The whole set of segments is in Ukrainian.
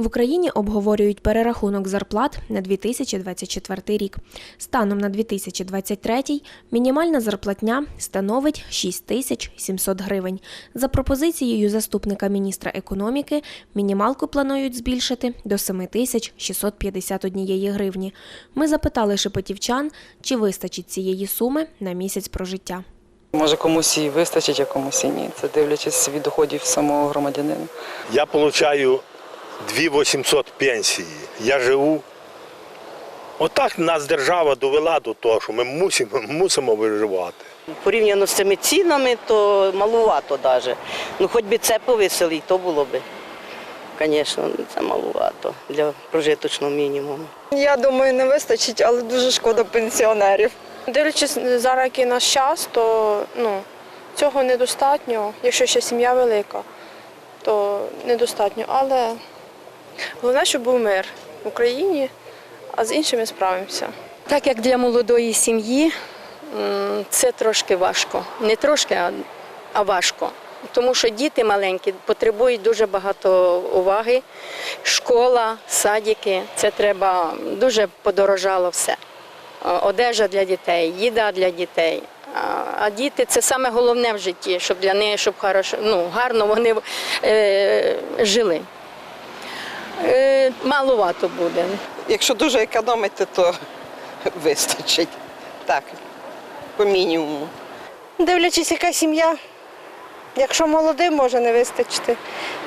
В Україні обговорюють перерахунок зарплат на 2024 рік. Станом на 2023 мінімальна зарплатня становить 6 тисяч 700 гривень. За пропозицією заступника міністра економіки, мінімалку планують збільшити до 7 тисяч 651 гривні. Ми запитали шепетівчан, чи вистачить цієї суми на місяць прожиття. Може комусь і вистачить, а комусь і ні. Це дивлячись від доходів самого громадянина. Я получаю 2800 пенсії. Я живу. Отак нас держава довела до того, що ми мусимо, мусимо виживати. Порівняно з цими цінами, то малувато навіть. Ну, хоч би це повисили, і то було би. Звісно, це малувато для прожиточного мінімуму. Я думаю, не вистачить, але дуже шкода пенсіонерів. Дивлячись зараз, який наш час, то ну, цього недостатньо. Якщо ще сім'я велика, то недостатньо. Але головне, щоб був мир в Україні, а з іншими справимося. Так як для молодої сім'ї це трошки важко. Не трошки, а, важко. Тому що діти маленькі потребують дуже багато уваги. Школа, садики, це треба дуже подорожало все. Одежа для дітей, їда для дітей. А- діти це саме головне в житті, щоб для них, щоб хорошо, ну, гарно вони е, жили. Маловато буде. Якщо дуже економити, то вистачить. Так, по мінімуму. Дивлячись, яка сім'я. Якщо молодим, може не вистачити.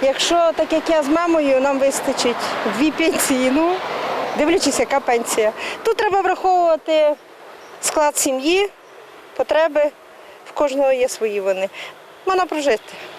Якщо так як я з мамою, нам вистачить дві пенсії. Ну, дивлячись, яка пенсія. Тут треба враховувати склад сім'ї, потреби. В кожного є свої вони. Можна прожити.